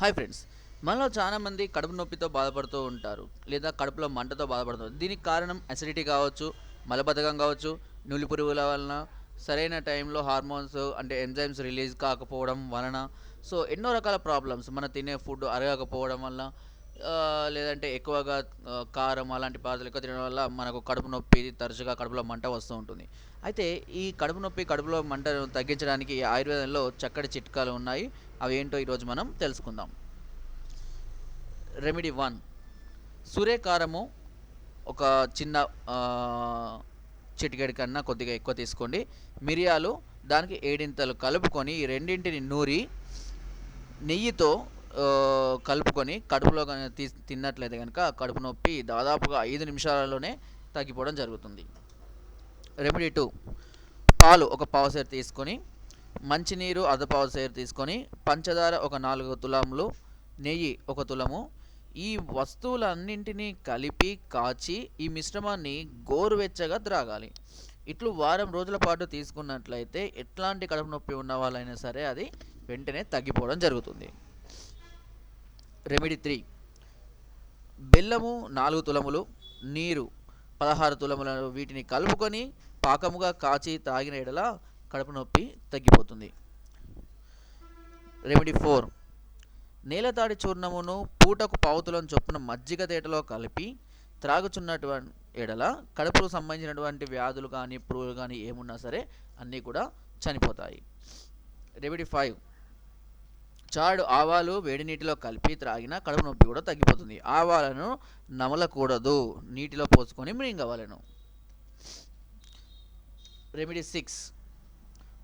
Hi friends మనలో చాలామంది కడుపు నొప్పితో బాధపడుతూ ఉంటారు లేదా కడుపులో మంటతో బాధపడుతారు దీనికి కారణం అసిడిటీ కావచ్చు మలబద్ధకం కావచ్చు నులి పురుగుల వలన సరైన టైంలో హార్మోన్స్ అంటే ఎంజైమ్స్ రిలీజ్ కాకపోవడం వలన. సో ఎన్నో రకాల ప్రాబ్లమ్స్ మనం తినే ఫుడ్ అరగకపోవడం వల్ల లేదంటే ఎక్కువగా కారం అలాంటి పదార్థాలు ఎక్కువ తినడం వల్ల మనకు కడుపు నొప్పి తరచుగా కడుపులో మంట వస్తూ ఉంటుంది. అయితే ఈ కడుపు నొప్పి కడుపులో మంటను తగ్గించడానికి ఆయుర్వేదంలో చక్కటి చిట్కాలు ఉన్నాయి. అవి ఏంటో ఈరోజు మనం తెలుసుకుందాం. రెమెడీ వన్ సూర్యకారము ఒక చిన్న ఆ, చిటికెడు కన్నా కొద్దిగా ఎక్కువ తీసుకోండి. మిరియాలు దానికి ఏడింతలు కలుపుకొని రెండింటిని నూరి నెయ్యితో కలుపుకొని కడుపులో తీ తిన్నట్లయితే కనుక కడుపు నొప్పి దాదాపుగా ఐదు నిమిషాలలోనే తగ్గిపోవడం జరుగుతుంది. Remedy two. పాలు ఒక పావుసేరు తీసుకొని మంచినీరు అర్ధ పావుసేరు తీసుకొని పంచదార ఒక నాలుగు తులములు నెయ్యి ఒక తులము. ఈ వస్తువులన్నింటినీ కలిపి కాచి ఈ మిశ్రమాన్ని గోరువెచ్చగా త్రాగాలి. ఇట్లు వారం రోజుల పాటు తీసుకున్నట్లయితే ఎట్లాంటి కడుపు నొప్పి ఉన్న వాళ్ళైనా సరే అది వెంటనే తగ్గిపోవడం జరుగుతుంది. రెమెడీ త్రీ బెల్లము నాలుగు తులములు నీరు పదహారు తులములు వీటిని కలుపుకొని పాకముగా కాచి తాగిన ఎడల కడుపు నొప్పి తగ్గిపోతుంది. రెమెడీ ఫోర్ నేలతాడి చూర్ణమును పూటకు పావుతులను చొప్పున మజ్జిగ తేటలో కలిపి త్రాగుచున్నటువంటి ఎడల కడుపుకు సంబంధించినటువంటి వ్యాధులు కానీ పురుగులు కానీ ఏమున్నా సరే అన్నీ కూడా చనిపోతాయి. రెమెడీ ఫైవ్ చాడు ఆవాలు వేడి నీటిలో కలిపి త్రాగిన కడుపు నొప్పి కూడా తగ్గిపోతుంది. ఆవాలను నమలకూడదు. నీటిలో పోసుకొని మింగవలను. Remedy six.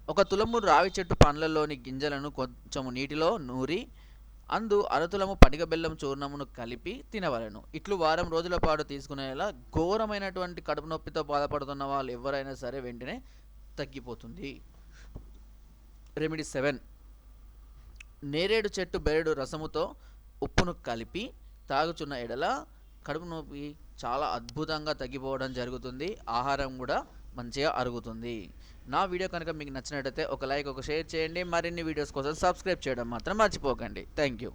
ఒక తులము రావి చెట్టు పండ్లలోని గింజలను కొంచెము నీటిలో నూరి అందు అరతులము పటిక బెల్లం చూర్ణమును కలిపి తినవలెను. ఇట్లు వారం రోజుల పాటు తీసుకునేలా ఘోరమైనటువంటి కడుపు నొప్పితో బాధపడుతున్న వాళ్ళు ఎవరైనా సరే వెంటనే తగ్గిపోతుంది. Remedy seven. నేరేడు చెట్టు బెరడు రసముతో ఉప్పును కలిపి తాగుచున్న ఎడల కడుపు నొప్పి చాలా అద్భుతంగా తగ్గిపోవడం జరుగుతుంది. ఆహారం కూడా మంచిగా అరుగుతుంది. నా వీడియో కనుక మీకు నచ్చినట్టయితే ఒక లైక్ ఒక షేర్ చేయండి. మరిన్ని వీడియోస్ కోసం సబ్స్క్రైబ్ చేయడం మాత్రం మర్చిపోకండి. Thank you